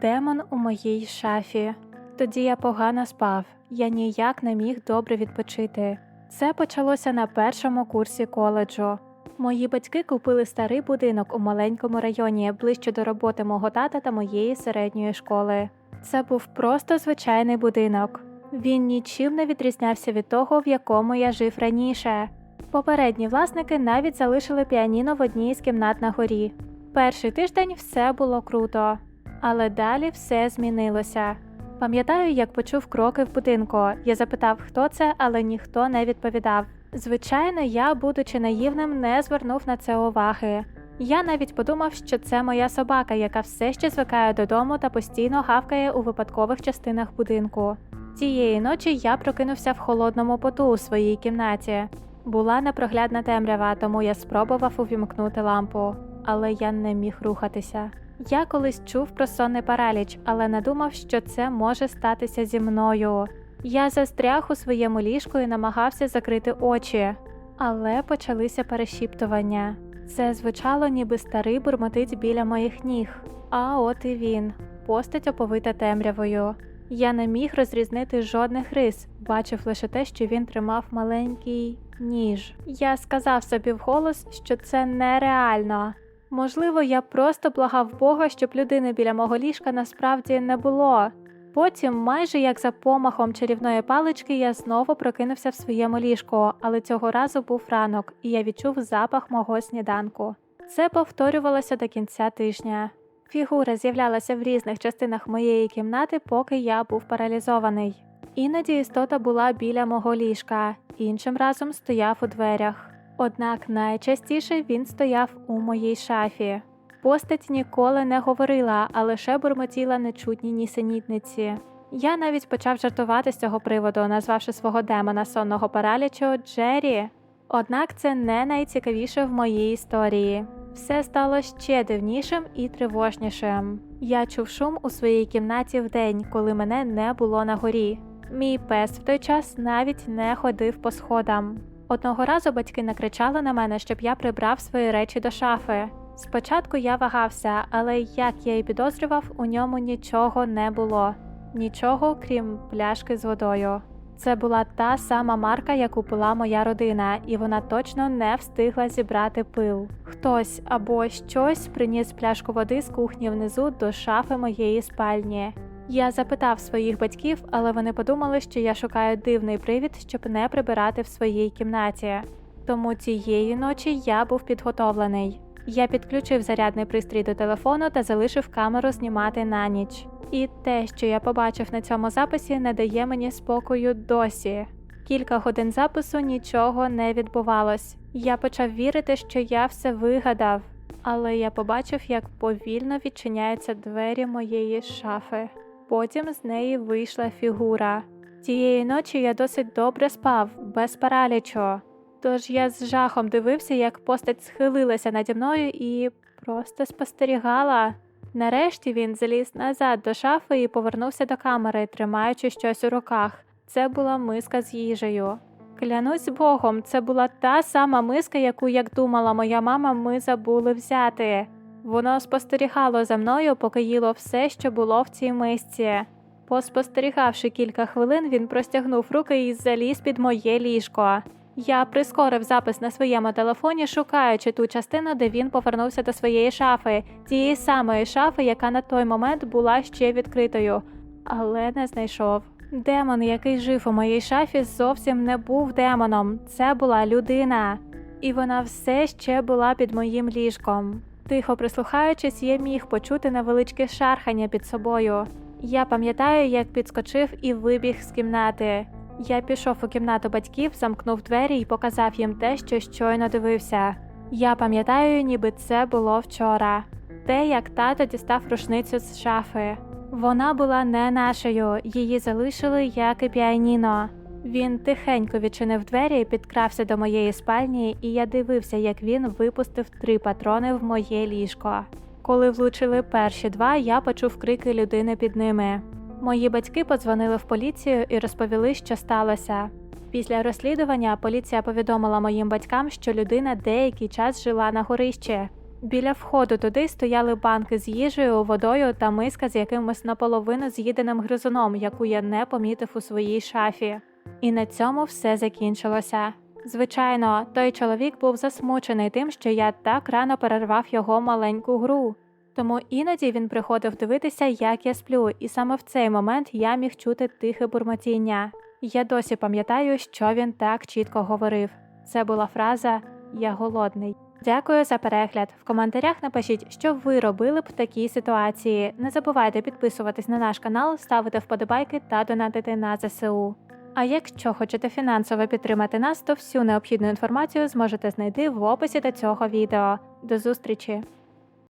Демон у моїй шафі. Тоді я погано спав, я ніяк не міг добре відпочити. Це почалося на першому курсі коледжу. Мої батьки купили старий будинок у маленькому районі ближче до роботи мого тата та моєї середньої школи. Це був просто звичайний будинок. Він нічим не відрізнявся від того, в якому я жив раніше. Попередні власники навіть залишили піаніно в одній з кімнат на горі. Перший тиждень все було круто, але далі все змінилося. Пам'ятаю, як почув кроки в будинку. Я запитав, хто це, але ніхто не відповідав. Звичайно, я, будучи наївним, не звернув на це уваги. Я навіть подумав, що це моя собака, яка все ще звикає додому та постійно гавкає у випадкових частинах будинку. Тієї ночі я прокинувся в холодному поту у своїй кімнаті. Була непроглядна темрява, тому я спробував увімкнути лампу, але я не міг рухатися. Я колись чув про сонний параліч, але не думав, що це може статися зі мною. Я застряг у своєму ліжку і намагався закрити очі, але почалися перешіптування. Це звучало, ніби старий бурмотить біля моїх ніг. А от і він, постать оповита темрявою. Я не міг розрізнити жодних рис, бачив лише те, що він тримав маленький ніж. Я сказав собі вголос, що це нереально. Можливо, я просто благав Бога, щоб людини біля мого ліжка насправді не було. Потім, майже як за помахом чарівної палички, я знову прокинувся в своєму ліжку, але цього разу був ранок, і я відчув запах мого сніданку. Це повторювалося до кінця тижня. Фігура з'являлася в різних частинах моєї кімнати, поки я був паралізований. Іноді істота була біля мого ліжка, іншим разом стояв у дверях. Однак найчастіше він стояв у моїй шафі. Постать ніколи не говорила, а лише бурмотіла нечутні нісенітниці. Я навіть почав жартувати з цього приводу, назвавши свого демона сонного паралічу Джері. Однак це не найцікавіше в моїй історії. Все стало ще дивнішим і тривожнішим. Я чув шум у своїй кімнаті вдень, коли мене не було на горі. Мій пес в той час навіть не ходив по сходам. Одного разу батьки накричали на мене, щоб я прибрав свої речі до шафи. Спочатку я вагався, але як я і підозрював, у ньому нічого не було, нічого крім пляшки з водою. Це була та сама марка, яку пила моя родина, і вона точно не встигла зібрати пил. Хтось або щось приніс пляшку води з кухні внизу до шафи моєї спальні. Я запитав своїх батьків, але вони подумали, що я шукаю дивний привід, щоб не прибирати в своїй кімнаті. Тому цієї ночі я був підготовлений. Я підключив зарядний пристрій до телефону та залишив камеру знімати на ніч. І те, що я побачив на цьому записі, не дає мені спокою досі. Кілька годин запису нічого не відбувалось. Я почав вірити, що я все вигадав, але я побачив, як повільно відчиняються двері моєї шафи. Потім з неї вийшла фігура. Тієї ночі я досить добре спав, без паралічу. Тож я з жахом дивився, як постать схилилася наді мною і просто спостерігала. Нарешті він заліз назад до шафи і повернувся до камери, тримаючи щось у руках. Це була миска з їжею. Клянусь Богом, це була та сама миска, яку, як думала моя мама, ми забули взяти. Воно спостерігало за мною, поки їло все, що було в цій мисці. Поспостерігавши кілька хвилин, він простягнув руки і заліз під моє ліжко. Я прискорив запис на своєму телефоні, шукаючи ту частину, де він повернувся до своєї шафи, тієї самої шафи, яка на той момент була ще відкритою, але не знайшов. Демон, який жив у моїй шафі, зовсім не був демоном. Це була людина, і вона все ще була під моїм ліжком. Тихо прислухаючись, я міг почути невеличке шархання під собою. Я пам'ятаю, як підскочив і вибіг з кімнати. Я пішов у кімнату батьків, замкнув двері і показав їм те, що щойно дивився. Я пам'ятаю, ніби це було вчора. Те, як тато дістав рушницю з шафи. Вона була не нашою, її залишили як і піаніно. Він тихенько відчинив двері, підкрався до моєї спальні, і я дивився, як він випустив три патрони в моє ліжко. Коли влучили перші два, я почув крики людини під ними. Мої батьки подзвонили в поліцію і розповіли, що сталося. Після розслідування поліція повідомила моїм батькам, що людина деякий час жила на горищі. Біля входу туди стояли банки з їжею, водою та миска з якимось наполовину з'їденим гризуном, яку я не помітив у своїй шафі. І на цьому все закінчилося. Звичайно, той чоловік був засмучений тим, що я так рано перервав його маленьку гру. Тому іноді він приходив дивитися, як я сплю, і саме в цей момент я міг чути тихе бурмотіння. Я досі пам'ятаю, що він так чітко говорив. Це була фраза Я голодний. Дякую за перегляд. В коментарях напишіть, що ви робили б в такій ситуації. Не забувайте підписуватись на наш канал, ставити вподобайки та донатити на ЗСУ. А якщо хочете фінансово підтримати нас, то всю необхідну інформацію зможете знайти в описі до цього відео. До зустрічі!